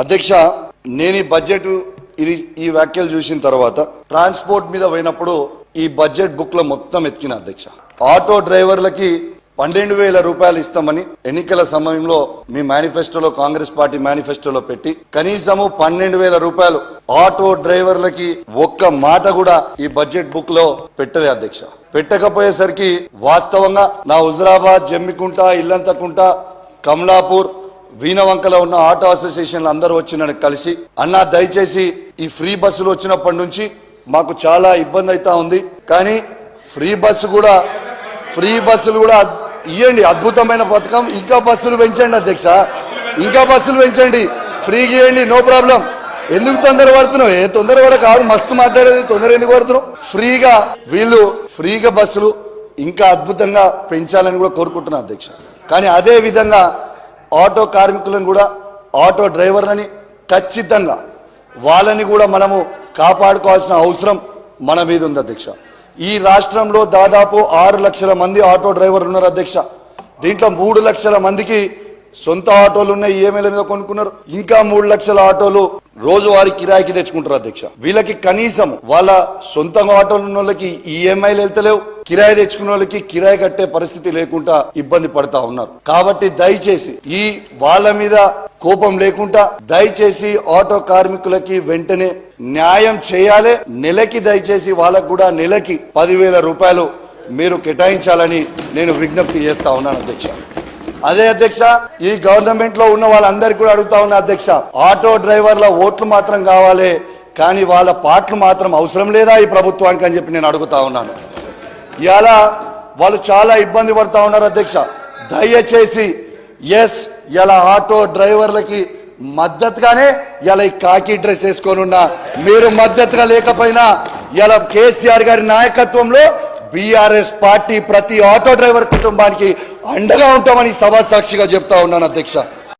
అధ్యక్ష నేను ఈ బడ్జెట్ ఇది ఈ వ్యాఖ్యలు చూసిన తర్వాత ట్రాన్స్పోర్ట్ మీద పోయినప్పుడు ఈ బడ్జెట్ బుక్లో మొత్తం ఎత్తికిన అధ్యక్ష. ఆటో డ్రైవర్లకి పన్నెండు వేల రూపాయలు ఇస్తామని ఎన్నికల సమయంలో మీ మేనిఫెస్టోలో కాంగ్రెస్ పార్టీ మేనిఫెస్టోలో పెట్టి కనీసము పన్నెండు వేల రూపాయలు ఆటో డ్రైవర్లకి ఒక్క మాట కూడా ఈ బడ్జెట్ బుక్లో పెట్టలే అధ్యక్ష. పెట్టకపోయేసరికి వాస్తవంగా నా హుజరాబాద్ జమ్మికుంట ఇల్లంతకుంట కమలాపూర్ వీణవంకలో ఉన్న ఆటో అసోసియేషన్లు అందరూ వచ్చి నన్ను కలిసి అన్న దయచేసి ఈ ఫ్రీ బస్సులు వచ్చినప్పటి నుంచి మాకు చాలా ఇబ్బంది అవుతా ఉంది. కానీ ఫ్రీ బస్సు కూడా ఫ్రీ బస్సులు కూడా ఇవ్వండి అద్భుతమైన పథకం. ఇంకా బస్సులు పెంచండి అధ్యక్ష. ఇంకా బస్సులు పెంచండి. ఫ్రీగా ఇవ్వండి నో ప్రాబ్లం. ఎందుకు తొందర పడుతున్నావు? ఏ తొందర కూడా కాదు మస్తు మాట్లాడేది. తొందర ఎందుకు పడుతున్నావు? ఫ్రీగా వీళ్ళు ఫ్రీగా బస్సులు ఇంకా అద్భుతంగా పెంచాలని కూడా కోరుకుంటున్నా అధ్యక్ష. కానీ అదే విధంగా ఆటో కార్మికులను కూడా ఆటో డ్రైవర్లని ఖచ్చితంగా వాళ్ళని కూడా మనము కాపాడుకోవాల్సిన అవసరం మన మీద ఉంది అధ్యక్ష. ఈ రాష్ట్రంలో దాదాపు ఆరు లక్షల మంది ఆటో డ్రైవర్లు ఉన్నారు అధ్యక్ష. దీంట్లో మూడు లక్షల మందికి సొంత ఆటోలు ఉన్నాయి ఈఎంఐల మీద కొనుక్కున్నారు. ఇంకా మూడు లక్షల ఆటోలు రోజువారీ కిరాయికి తెచ్చుకుంటారు అధ్యక్ష. వీళ్ళకి కనీసం వాళ్ళ సొంతంగా ఆటోలు ఉన్న వాళ్ళకి ఈఎంఐలు వెళ్తలేవు. కిరాయి తెచ్చుకున్న వాళ్ళకి కిరాయి కట్టే పరిస్థితి లేకుండా ఇబ్బంది పడతా ఉన్నారు. కాబట్టి దయచేసి ఈ వాళ్ళ మీద కోపం లేకుండా దయచేసి ఆటో కార్మికులకి వెంటనే న్యాయం చేయాలి. నెలకి దయచేసి వాళ్ళకు కూడా నెలకి పదివేల రూపాయలు మీరు కేటాయించాలని నేను విజ్ఞప్తి చేస్తా ఉన్నాను అధ్యక్ష. అదే అధ్యక్ష ఈ గవర్నమెంట్లో ఉన్న వాళ్ళందరికీ కూడా అడుగుతా ఉన్నా అధ్యక్ష ఆటో డ్రైవర్ల ఓట్లు మాత్రం కావాలి కానీ వాళ్ళ పాటలు మాత్రం అవసరం లేదా ఈ ప్రభుత్వానికి అని చెప్పి నేను అడుగుతా ఉన్నాను. ఇవాళ వాళ్ళు చాలా ఇబ్బంది పడతా ఉన్నారు అధ్యక్ష. దయచేసి ఎస్ ఇలా ఆటో డ్రైవర్లకి మద్దతుగానే ఇలా ఈ కాకి డ్రెస్ వేసుకొని ఉన్నా. మీరు మద్దతుగా లేకపోయినా ఇలా కేసీఆర్ గారి నాయకత్వంలో బీఆర్ఎస్ పార్టీ ప్రతి ఆటో డ్రైవర్ కుటుంబానికి అండగా ఉంటామని సభా సాక్షిగా చెప్తా ఉన్నాను అధ్యక్ష.